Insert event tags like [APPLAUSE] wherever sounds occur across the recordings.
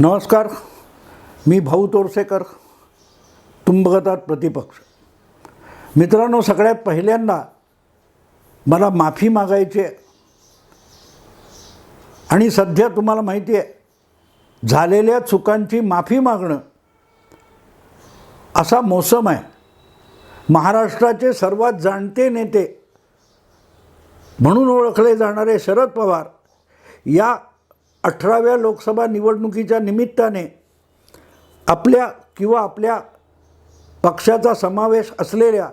नमस्कार. मी भाऊ तोरसेकर तुंबगतात प्रतिपक्ष. मित्रांनो सगळ्यात पहिल्यांदा मला माफी मागायची आहे. आणि सध्या तुम्हाला माहिती आहे झालेल्या चुकांची माफी मागणं असा मोसम आहे. महाराष्ट्राचे सर्वात जाणते नेते म्हणून ओळखले जाणारे शरद पवार या अठराव्या लोकसभा निवडणुकीच्या निमित्ताने आपल्या किंवा आपल्या पक्षाचा समावेश असलेल्या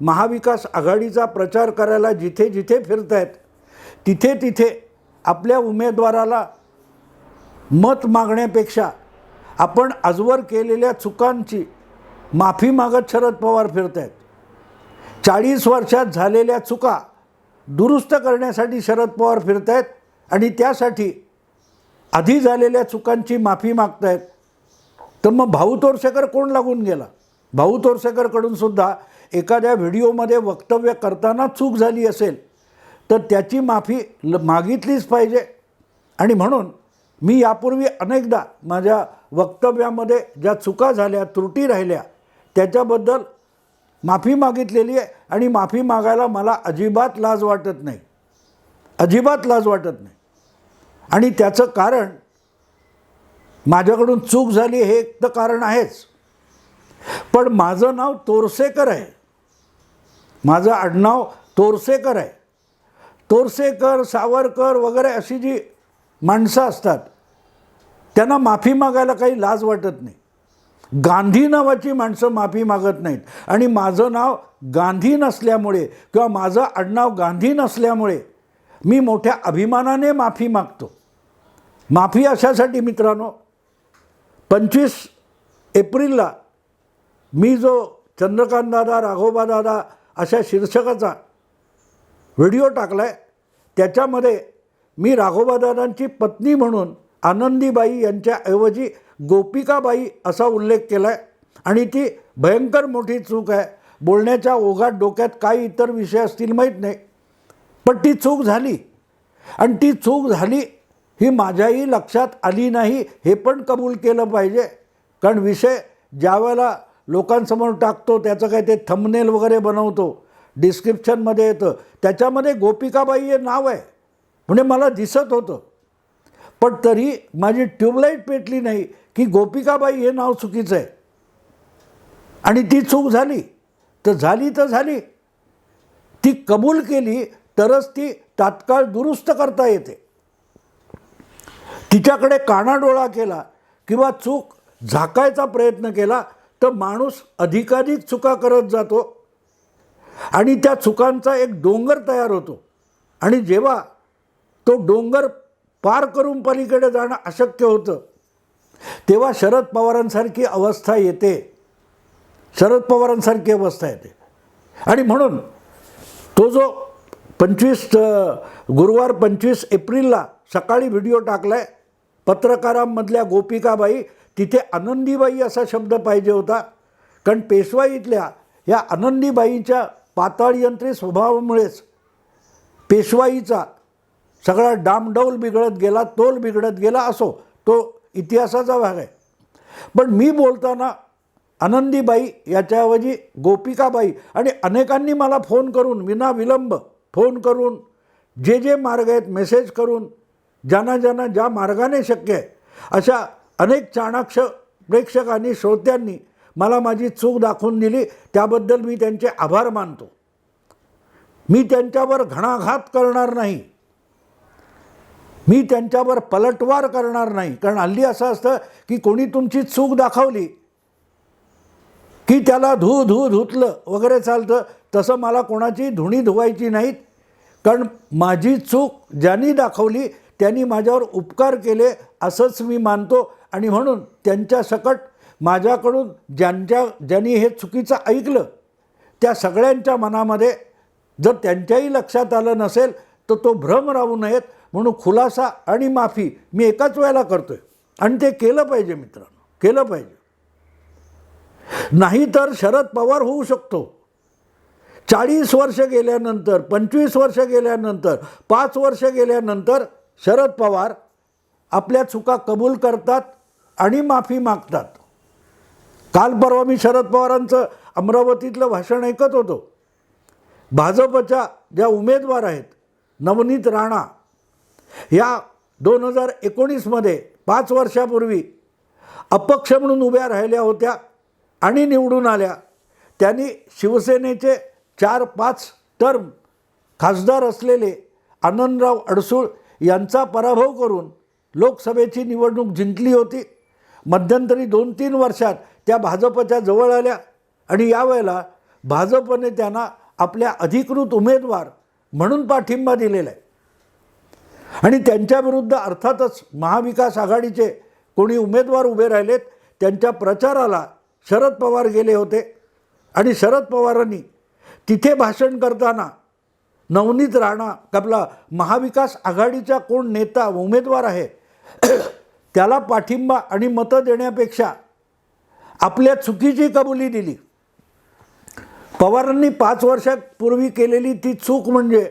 महाविकास आघाडीचा प्रचार करायला जिथे जिथे फिरत आहेत तिथे तिथे आपल्या उमेदवाराला मत मागण्यापेक्षा आपण आजवर केलेल्या चुकांची माफी मागत शरद पवार फिरत आहेत चाळीस वर्षात झालेल्या चुका दुरुस्त करण्यासाठी शरद पवार फिरत आहेत आणि त्यासाठी आधी झालेल्या चुकांची माफी मागतायत. तर मग भाऊ तोरसेकर कोण लागून गेला? भाऊ तोरसेकरकडून सुद्धा एखाद्या व्हिडिओमध्ये वक्तव्य करताना चूक झाली असेल तर त्याची माफी ल मागितलीच पाहिजे. आणि म्हणून मी यापूर्वी अनेकदा माझ्या वक्तव्यामध्ये ज्या चुका झाल्या त्रुटी राहिल्या त्याच्याबद्दल माफी मागितलेली आहे. आणि माफी मागायला मला अजिबात लाज वाटत नाही. अजिबात लाज वाटत नाही. आणि त्याचं कारण माझ्याकडून चूक झाली हे एक तर कारण आहेच. पण माझं नाव तोरसेकर आहे. माझं आडनाव तोरसेकर आहे. तोरसेकर सावरकर वगैरे अशी जी माणसं असतात त्यांना माफी मागायला काही लाज वाटत नाही. गांधी नावाची माणसं माफी मागत नाहीत. आणि माझं नाव गांधी नसल्यामुळे किंवा माझं आडनाव गांधी नसल्यामुळे मी मोठ्या अभिमानाने माफी मागतो. माफी अशासाठी मित्रांनो पंचवीस एप्रिलला मी जो चंद्रकांत दादा राघोबा दादा अशा शीर्षकाचा व्हिडिओ टाकला आहे त्याच्यामध्ये मी राघोबादादांची पत्नी म्हणून आनंदीबाई यांच्याऐवजी गोपिकाबाई असा उल्लेख केला आहे आणि ती भयंकर मोठी चूक आहे. बोलण्याच्या ओघात डोक्यात काही इतर विषय असतील माहीत नाही. पण ती चूक झाली. आणि ती चूक झाली ही माझ्याही लक्षात आली नाही हे पण कबूल केलं पाहिजे. कारण विषय ज्या वेळेला लोकांसमोर टाकतो त्याचं काय ते थंबनेल वगैरे बनवतो. डिस्क्रिप्शनमध्ये येतं. त्याच्यामध्ये गोपिकाबाई हे नाव आहे. म्हणजे मला दिसत होतं. पण तरी माझी ट्यूबलाईट पेटली नाही की गोपिकाबाई हे नाव चुकीचं आहे. आणि ती चूक झाली. तर झाली तर झाली. ती कबूल केली तरच ती तात्काळ दुरुस्त करता येते. तिच्याकडे कानाडोळा केला किंवा चूक झाकायचा प्रयत्न केला तर माणूस अधिकाधिक चुका करत जातो. आणि त्या चुकांचा एक डोंगर तयार होतो. आणि जेव्हा तो डोंगर पार करून पलीकडे जाणं अशक्य होतं तेव्हा शरद पवारांसारखी अवस्था येते. शरद पवारांसारखी अवस्था येते. आणि म्हणून तो जो पंचवीस गुरुवार पंचवीस एप्रिलला सकाळी व्हिडिओ टाकला आहे पत्रकारांमधल्या गोपिकाबाई तिथे आनंदीबाई असा शब्द पाहिजे होता. कारण पेशवाईतल्या या आनंदीबाईच्या पाताळयंत्री स्वभावामुळेच पेशवाईचा सगळा डामडौल बिघडत गेला तोल बिघडत गेला असो तो इतिहासाचा भाग आहे. पण मी बोलताना आनंदीबाई याच्याऐवजी गोपिकाबाई आणि अनेकांनी मला फोन करून विना विलंब फोन करून जे जे मार्ग आहेत मेसेज करून ज्यांना ज्यांना ज्या मार्गाने शक्य आहे अशा अनेक चाणाक्ष प्रेक्षकांनी श्रोत्यांनी मला माझी चूक दाखवून दिली त्याबद्दल मी त्यांचे आभार मानतो. मी त्यांच्यावर घणाघात करणार नाही. मी त्यांच्यावर पलटवार करणार नाही. कारण हल्ली असं असतं की कोणी तुमची चूक दाखवली की त्याला धू धू धुतलं वगैरे चालतं तसं मला कोणाची धुणी धुवायची नाहीत. कारण माझी चूक ज्यांनी दाखवली त्यांनी माझ्यावर उपकार केले असंच मी मानतो. आणि म्हणून त्यांच्या सकट माझ्याकडून ज्यांच्या ज्यांनी हे चुकीचं ऐकलं त्या सगळ्यांच्या मनामध्ये जर त्यांच्याही लक्षात आलं नसेल तर तो भ्रम राहू नयेत. म्हणून खुलासा आणि माफी मी एकाच वेळेला करतो आहे आणि ते केलं पाहिजे मित्रांनो केलं पाहिजे. नाही तर शरद पवार होऊ शकतो. चाळीस वर्ष गेल्यानंतर पंचवीस वर्ष गेल्यानंतर पाच वर्ष गेल्यानंतर शरद पवार आपल्या चुका कबूल करतात आणि माफी मागतात. काल परवा मी शरद पवारांचं अमरावतीतलं भाषण ऐकत होतो. भाजपच्या ज्या उमेदवार आहेत नवनीत राणा या दोन हजार एकोणीसमध्ये पाच वर्षापूर्वी अपक्ष म्हणून उभ्या राहिल्या होत्या आणि निवडून आल्या. त्यांनी शिवसेनेचे चार पाच टर्म खासदार असलेले आनंदराव अडसूळ यांचा पराभव करून लोकसभेची निवडणूक जिंकली होती. मध्यंतरी दोन तीन वर्षात त्या भाजपच्या जवळ आल्या आणि यावेळेला भाजपने त्यांना आपल्या अधिकृत उमेदवार म्हणून पाठिंबा दिलेला आहे. आणि त्यांच्याविरुद्ध अर्थातच महाविकास आघाडीचे कोणी उमेदवार उभे राहिलेत त्यांच्या प्रचाराला शरद पवार गेले होते. आणि शरद पवारांनी तिथे भाषण करताना नवनीत राणा आपला महाविकास आघाडीचा कोण नेता उमेदवार आहे [CLEARS THROAT] त्याला पाठिंबा आणि मतं देण्यापेक्षा आपल्या चुकीची कबुली दिली. पवारांनी पाच वर्षापूर्वी केलेली ती चूक म्हणजे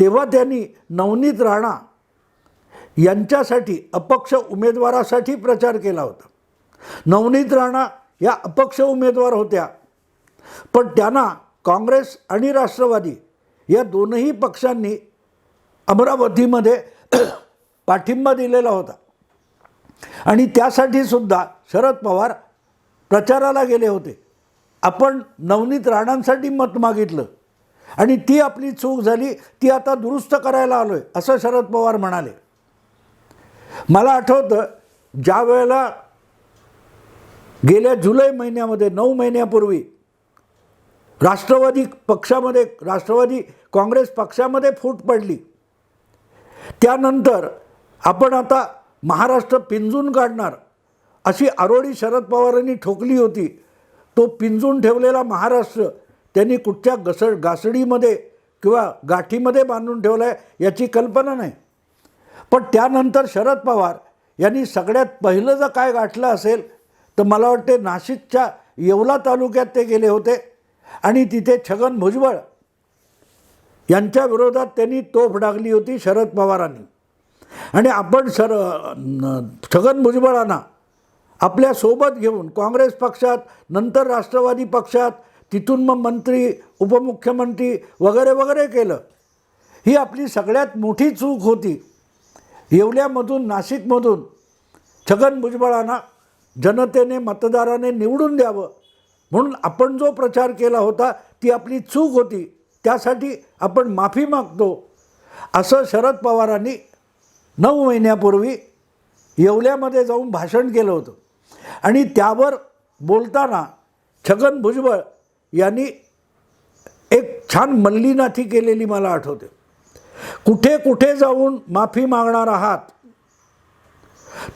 तेव्हा त्यांनी नवनीत राणा यांच्यासाठी अपक्ष उमेदवारासाठी प्रचार केला होता. नवनीत राणा या अपक्ष उमेदवार होत्या पण त्यांना काँग्रेस आणि राष्ट्रवादी या दोनही पक्षांनी अमरावतीमध्ये [CLEARS THROAT] पाठिंबा दिलेला होता. आणि त्यासाठी सुद्धा शरद पवार प्रचाराला गेले होते. आपण नवनीत राणांसाठी मत मागितलं. आणि ती आपली चूक झाली ती आता दुरुस्त करायला आलो आहे असं शरद पवार म्हणाले. मला आठवतं ज्या वेळेला गेल्या जुलै महिन्यामध्ये नऊ महिन्यापूर्वी राष्ट्रवादी पक्षामध्ये राष्ट्रवादी काँग्रेस पक्षामध्ये फूट पडली. त्यानंतर आपण आता महाराष्ट्र पिंजून काढणार अशी आरोळी शरद पवारांनी ठोकली होती. तो पिंजून ठेवलेला महाराष्ट्र त्यांनी कुठच्या घसड घासडीमध्ये किंवा गाठीमध्ये बांधून ठेवला आहे याची कल्पना नाही. पण त्यानंतर शरद पवार यांनी सगळ्यात पहिलं जर काय गाठलं असेल तर मला वाटते नाशिकच्या येवला तालुक्यात ते गेले होते. आणि तिथे छगन भुजबळ यांच्या विरोधात त्यांनी तोफ डागली होती शरद पवारांनी. आणि आपण सर छगन भुजबळांना आपल्यासोबत घेऊन काँग्रेस पक्षात नंतर राष्ट्रवादी पक्षात तिथून मग मंत्री उपमुख्यमंत्री वगैरे वगैरे केलं. ही आपली सगळ्यात मोठी चूक होती. येवल्यामधून नाशिकमधून छगन भुजबळांना जनतेने मतदाराने निवडून द्यावं. म्हणून आपण जो प्रचार केला होता ती आपली चूक होती. त्यासाठी आपण माफी मागतो. असं शरद पवारांनी नऊ महिन्यापूर्वी येवल्यामध्ये जाऊन भाषण केलं होतं. आणि त्यावर बोलताना छगन भुजबळ यांनी एक छान मल्लीनाथी केलेली मला आठवते. कुठे कुठे जाऊन माफी मागणार आहात?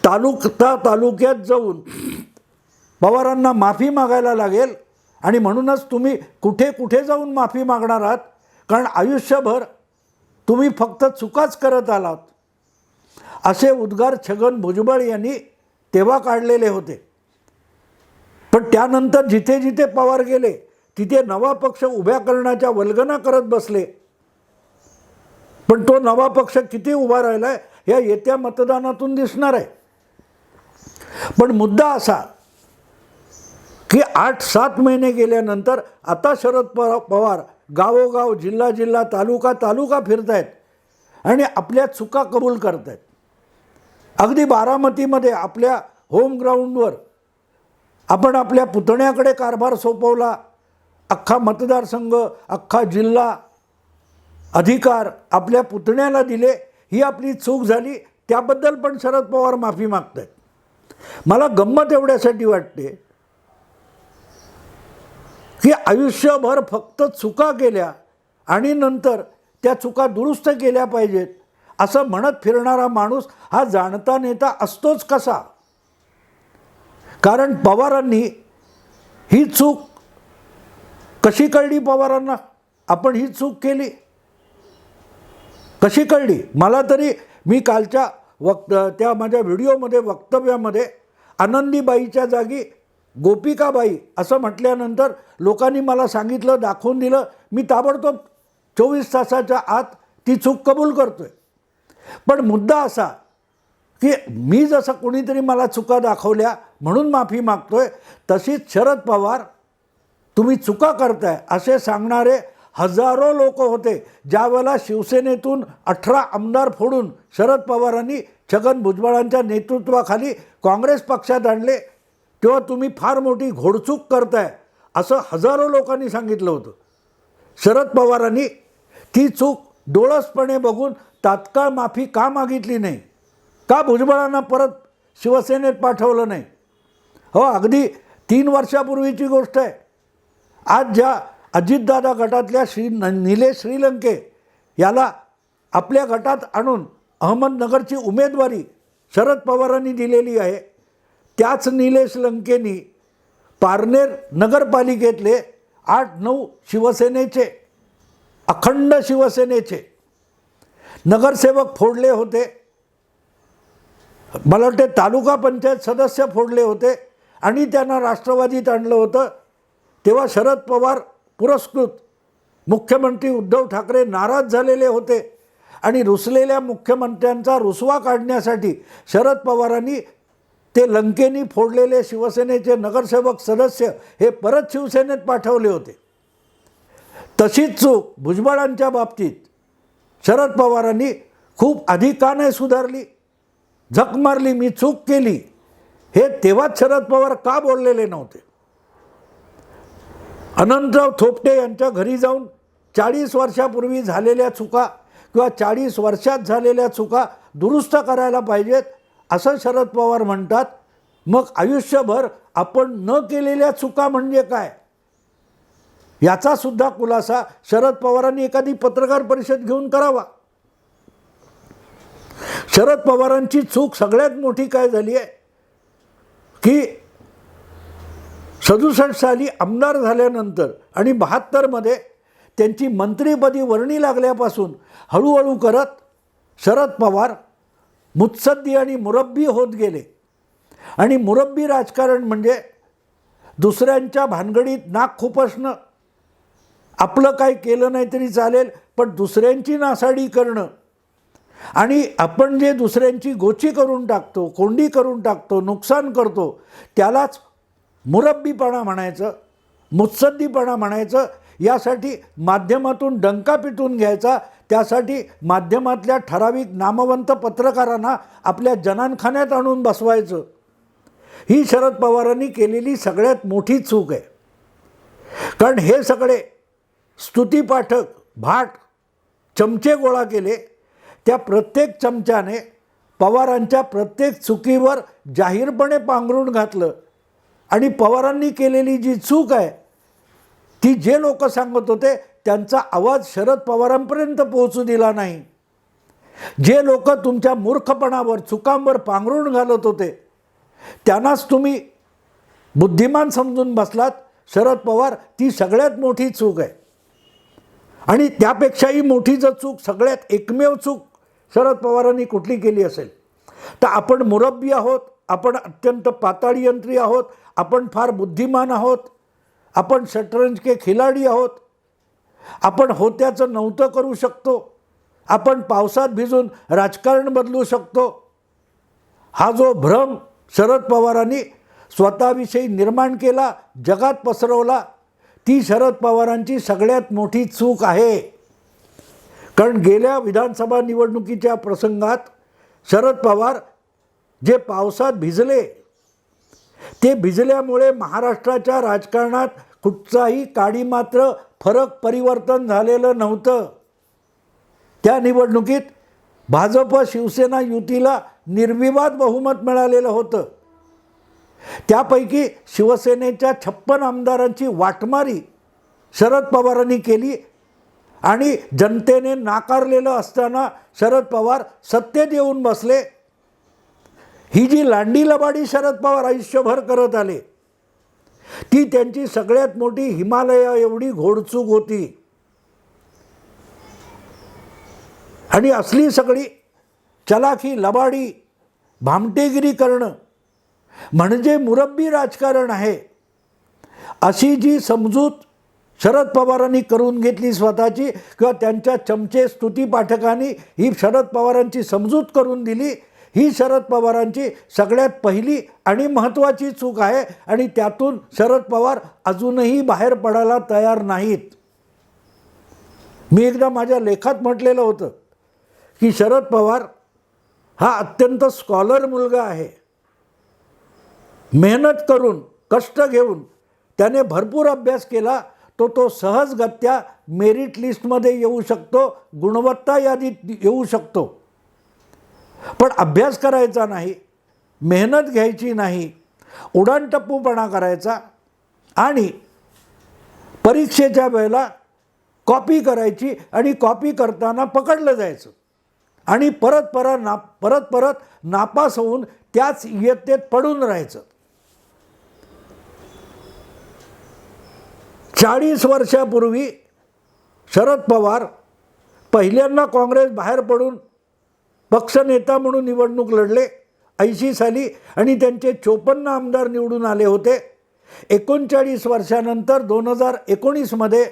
तालुका तालुक्यात जाऊन पवारांना माफी मागायला लागेल आणि म्हणूनच तुम्ही कुठे कुठे जाऊन माफी मागणार आहात? कारण आयुष्यभर तुम्ही फक्त चुकाच करत आलात. असे उद्गार छगन भुजबळ यांनी तेव्हा काढलेले होते. पण त्यानंतर जिथे जिथे पवार गेले तिथे नवा पक्ष उभ्या करण्याच्या वल्गना करत बसले. पण तो नवा पक्ष किती उभा राहिला आहे या येत्या मतदानातून दिसणार आहे. पण मुद्दा असा की आठ सात महिने गेल्यानंतर आता शरद पवा- पवार गावोगाव जिल्हा जिल्हा तालुका तालुका फिरत आहेत आणि आपल्या चुका कबूल करत आहेत अगदी बारामतीमध्ये आपल्या होम ग्राउंडवर आपण आपल्या पुतण्याकडे कारभार सोपवला. अख्खा मतदारसंघ अख्खा जिल्हा अधिकार आपल्या पुतण्याला दिले. ही आपली चूक झाली. त्याबद्दल पण शरद पवार माफी मागत आहेत मला गंमत एवढ्यासाठी वाटते की आयुष्यभर फक्त चुका केल्या आणि नंतर त्या चुका दुरुस्त केल्या पाहिजेत. असं म्हणत फिरणारा माणूस हा जाणता नेता असतोच कसा? कारण पवारांनी ही चूक कशी कळली पवारांना? आपण ही चूक केली. कशी कळली? मला तरी मी कालच्या वक्त त्या माझ्या व्हिडिओमध्ये वक्तव्यामध्ये आनंदीबाईच्या जागी गोपिकाबाई असं म्हटल्यानंतर लोकांनी मला सांगितलं दाखवून दिलं. मी ताबडतोब चोवीस तासाच्या आत ती चूक कबूल करतो आहे पण मुद्दा असा की मी जसं कोणीतरी मला चुका दाखवल्या म्हणून माफी मागतो आहे तशीच शरद पवार तुम्ही चुका करताय असे सांगणारे हजारो लोक होते ज्यावेळेला शिवसेनेतून अठरा आमदार फोडून शरद पवारांनी छगन भुजबळांच्या नेतृत्वाखाली काँग्रेस पक्षात आणले तेव्हा तुम्ही फार मोठी घोडचूक करताय असं हजारो लोकांनी सांगितलं होतं. शरद पवारांनी ती चूक डोळसपणे बघून तात्काळ माफी का मागितली नाही? का भुजबळांना परत शिवसेनेत पाठवलं नाही? हो अगदी तीन वर्षापूर्वीची गोष्ट आहे. आज ज्या अजितदादा गटातल्या श्री न निलेश श्रीलंके याला आपल्या गटात आणून अहमदनगरची उमेदवारी शरद पवारांनी दिलेली आहे त्याच निलेश लंकेनी पारनेर नगरपालिकेतले आठ नऊ शिवसेनेचे अखंड शिवसेनेचे नगरसेवक फोडले होते. मला वाटते तालुका पंचायत सदस्य फोडले होते आणि त्यांना राष्ट्रवादीत आणलं होतं. तेव्हा शरद पवार पुरस्कृत मुख्यमंत्री उद्धव ठाकरे नाराज झालेले होते आणि रुसलेल्या मुख्यमंत्र्यांचा रुसवा काढण्यासाठी शरद पवारांनी ते लंकेनी फोडलेले शिवसेनेचे नगरसेवक सदस्य हे परत शिवसेनेत पाठवले होते. तशीच चूक भुजबळांच्या बाबतीत शरद पवारांनी खूप आधी का नाही सुधारली झक मारली मी चूक केली हे तेव्हाच शरद पवार का बोललेले नव्हते? अनंतराव थोपटे यांच्या घरी जाऊन चाळीस वर्षापूर्वी झालेल्या चुका किंवा चाळीस वर्षात झालेल्या चुका दुरुस्त करायला पाहिजेत असं शरद पवार म्हणतात मग आयुष्यभर आपण न केलेल्या चुका म्हणजे काय? याचा सुद्धा खुलासा शरद पवारांनी एखादी पत्रकार परिषद घेऊन करावा. शरद पवारांची चूक सगळ्यात मोठी काय झाली आहे? की सदुसष्ट साली आमदार झाल्यानंतर आणि बहात्तरमध्ये त्यांची मंत्रीपदी वर्णी लागल्यापासून हळूहळू करत शरद पवार मुत्सद्दी आणि मुरब्बी होत गेले. आणि मुरब्बी राजकारण म्हणजे दुसऱ्यांच्या भानगडीत नाक खुपसणं. आपलं काय केलं नाही तरी चालेल पण दुसऱ्यांची नासाडी करणं. आणि आपण जे दुसऱ्यांची गोची करून टाकतो कोंडी करून टाकतो नुकसान करतो त्यालाच मुरब्बीपणा म्हणायचं मुत्सद्दीपणा म्हणायचं. यासाठी माध्यमातून डंका पिटून घ्यायचा त्यासाठी माध्यमातल्या ठराविक नामवंत पत्रकारांना आपल्या जनानखान्यात आणून बसवायचं. ही शरद पवारांनी केलेली सगळ्यात मोठी चूक आहे. कारण हे सगळे स्तुतीपाठक भाट चमचे गोळा केले त्या प्रत्येक चमच्याने पवारांच्या प्रत्येक चुकीवर जाहीरपणे पांघरून घातलं. आणि पवारांनी केलेली जी चूक आहे ती जे लोक सांगत होते त्यांचा आवाज शरद पवारांपर्यंत पोहोचू दिला नाही. जे लोक तुमच्या मूर्खपणावर चुकांवर पांघरून घालत होते त्यांनाच तुम्ही बुद्धिमान समजून बसलात. शरद पवार ती सगळ्यात मोठी चूक आहे. आणि त्यापेक्षाही मोठी जर चूक सगळ्यात एकमेव चूक शरद पवारांनी कुठली केली असेल? तर आपण मुरब्बी आहोत आपण अत्यंत पाताळी यंत्री आहोत आपण फार बुद्धिमान आहोत आपण शटरंज के खिलाडी आहोत आपण होत्याचं नव्हतं करू शकतो. आपण पावसात भिजून राजकारण बदलू शकतो. हा जो भ्रम शरद पवारांनी स्वतःविषयी निर्माण केला जगात पसरवला ती शरद पवारांची सगळ्यात मोठी चूक आहे. कारण गेल्या विधानसभा निवडणुकीच्या प्रसंगात शरद पवार जे पावसात भिजले ते भिजल्यामुळे महाराष्ट्राच्या राजकारणात कुठचाही काडी मात्र फरक परिवर्तन झालेलं नव्हतं. त्या निवडणुकीत भाजप शिवसेना युतीला निर्विवाद बहुमत मिळालेलं होतं. त्यापैकी शिवसेनेच्या छप्पन आमदारांची वाटमारी शरद पवारांनी केली आणि जनतेने नाकारलेलं असताना शरद पवार सत्तेत येऊन बसले. ही जी लांडी लबाडी शरद पवार आयुष्यभर करत आले ती त्यांची सगळ्यात मोठी हिमालया एवढी घोडचूक होती. आणि असली सगळी चलाखी लबाडी भामटेगिरी करणं म्हणजे मुरब्बी राजकारण आहे. अशी जी समजूत शरद पवारांनी करून घेतली स्वतःची किंवा त्यांच्या चमचे स्तुती पाठकांनी ही शरद पवारांची समजूत करून दिली ही शरद पवारांची सगळ्यात पहिली आणि महत्त्वाची चूक आहे आणि त्यातून शरद पवार अजूनही बाहेर पडायला तयार नाहीत. मी एकदा माझ्या लेखात म्हटलेलं होतं की शरद पवार हा अत्यंत स्कॉलर मुलगा आहे. मेहनत करून कष्ट घेऊन त्याने भरपूर अभ्यास केला तो तो सहजगत्या मेरिट लिस्टमध्ये येऊ शकतो गुणवत्ता यादीत येऊ शकतो. पण अभ्यास करायचा नाही मेहनत घ्यायची नाही उडाणटप्पूपणा करायचा आणि परीक्षेच्या वेळेला कॉपी करायची आणि कॉपी करताना पकडलं जायचं. आणि परत परत ना परत परत नापास होऊन त्याच इयत्तेत पडून राहायचं. चाळीस वर्षापूर्वी शरद पवार पहिल्यांदा काँग्रेस बाहेर पडून पक्षनेता म्हणून निवडणूक लढले. ऐंशी साली आणि त्यांचे चोपन्न आमदार निवडून आले होते. एकोणचाळीस वर्षानंतर दोन हजार एकोणीसमध्ये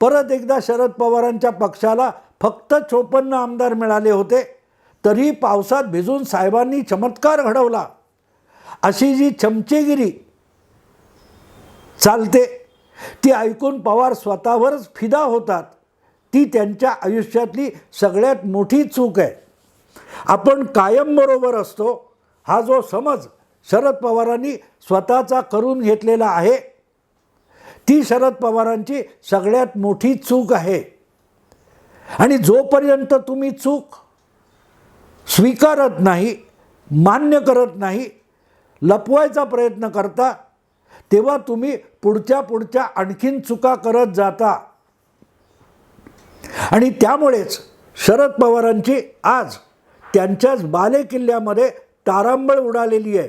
परत एकदा शरद पवारांच्या पक्षाला फक्त चोपन्न आमदार मिळाले होते. तरी पावसात भिजून साहेबांनी चमत्कार घडवला. अशी जी चमचेगिरी चालते ती ऐकून पवार स्वतःवरच फिदा होतात. ती त्यांच्या आयुष्यातली सगळ्यात मोठी चूक आहे. आपण कायम बरोबर असतो हा जो समज शरद पवारांनी स्वतःचा करून घेतलेला आहे ती शरद पवारांची सगळ्यात मोठी चूक आहे. आणि जोपर्यंत तुम्ही चूक स्वीकारत नाही मान्य करत नाही लपवायचा प्रयत्न करता तेव्हा तुम्ही पुढच्या पुढच्या आणखीन चुका करत जाता. आणि त्यामुळेच शरद पवारांची आज त्यांच्याच बालेकिल्ल्यामध्ये तारांबळ उडालेली आहे.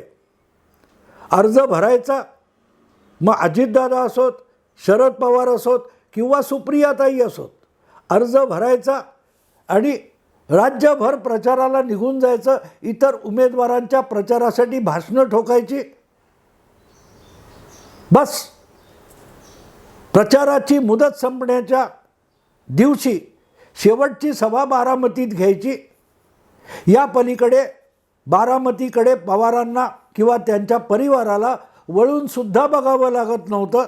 अर्ज भरायचा मग अजितदादा असोत शरद पवार असोत किंवा सुप्रियाताई असोत अर्ज भरायचा आणि राज्यभर प्रचाराला निघून जायचं इतर उमेदवारांच्या प्रचारासाठी भाषणं ठोकायची. बस. प्रचाराची मुदत संपण्याच्या दिवशी शेवटची सभा बारामतीत घ्यायची. या पलीकडे बारामतीकडे पवारांना किंवा त्यांच्या परिवाराला वळूनसुद्धा बघावं लागत नव्हतं.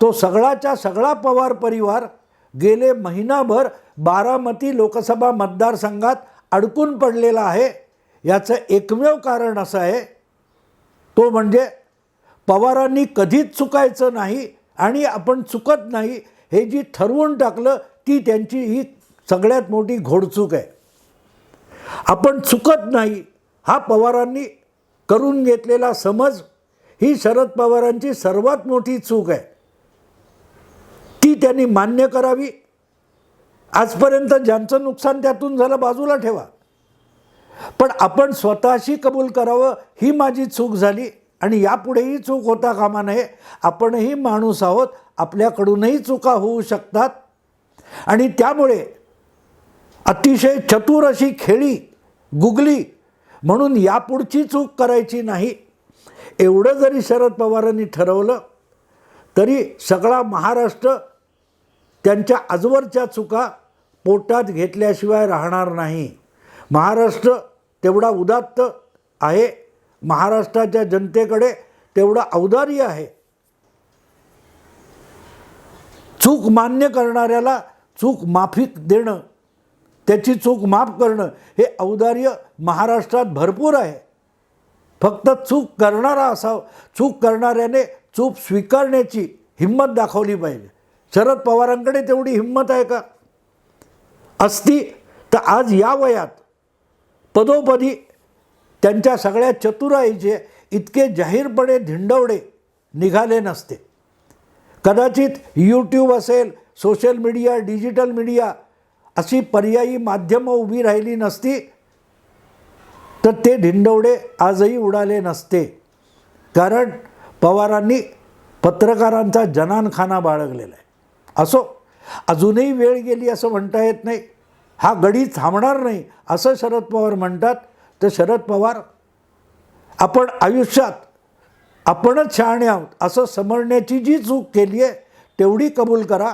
तो सगळाच्या सगळा पवार परिवार गेले महिनाभर बारामती लोकसभा मतदारसंघात अडकून पडलेला आहे. याचं एकमेव कारण असं आहे. तो म्हणजे पवारांनी कधीच चुकायचं नाही आणि आपण चुकत नाही हे जी ठरवून टाकलं ती त्यांची ही सगळ्यात मोठी घोडचूक आहे. आपण चुकत नाही. हा पवारांनी करून घेतलेला समज ही शरद पवारांची सर्वात मोठी चूक आहे. ती त्यांनी मान्य करावी. आजपर्यंत ज्यांचं नुकसान त्यातून झालं बाजूला ठेवा. पण आपण स्वतःशी कबूल करावं ही माझी चूक झाली आणि यापुढेही चूक होता कामा नये. आपणही माणूस आहोत आपल्याकडूनही चुका होऊ शकतात. आणि त्यामुळे अतिशय चतुर अशी खेळी गुगली म्हणून यापुढची चूक करायची नाही. एवढं जरी शरद पवारांनी ठरवलं तरी सगळा महाराष्ट्र त्यांच्या आजवरच्या चुका पोटात घेतल्याशिवाय राहणार नाही. महाराष्ट्र तेवढा उदात्त आहे महाराष्ट्राच्या जनतेकडे तेवढं औदार्य आहे. चूक मान्य करणाऱ्याला चूक माफी देणं त्याची चूक माफ करणं हे औदार्य महाराष्ट्रात भरपूर आहे. फक्त चूक करणारा असावं चूक करणाऱ्याने चूक स्वीकारण्याची हिंमत दाखवली पाहिजे. शरद पवारांकडे तेवढी हिंमत आहे का? असती तर आज या वयात पदोपदी त्यांच्या सगळ्या चतुराईचे इतके जाहीरपणे धिंडवडे निघाले नसते. कदाचित यूट्यूब असेल सोशल मीडिया डिजिटल मीडिया अशी पर्यायी माध्यमं उभी राहिली नसती तर ते धिंडवडे आजही उडाले नसते. कारण पवारांनी पत्रकारांचा जनानखाना बाळगलेला आहे. असो अजूनही वेळ गेली असं म्हणता येत नाही. हा गडी थांबणार नाही असं शरद पवार म्हणतात. तर शरद पवार आपण आयुष्यात आपणच शहाणे आहोत असं समजण्याची जी चूक केली आहे तेवढी कबूल करा.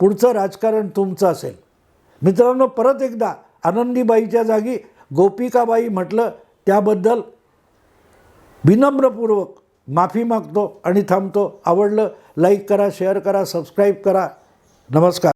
पुढचं राजकारण तुमचं असेल. मित्रांनो परत एकदा आनंदीबाईच्या जागी गोपिकाबाई म्हटलं त्याबद्दल विनम्रपूर्वक माफी मागतो आणि थांबतो. आवडलं लाईक करा शेअर करा सबस्क्राईब करा. नमस्कार.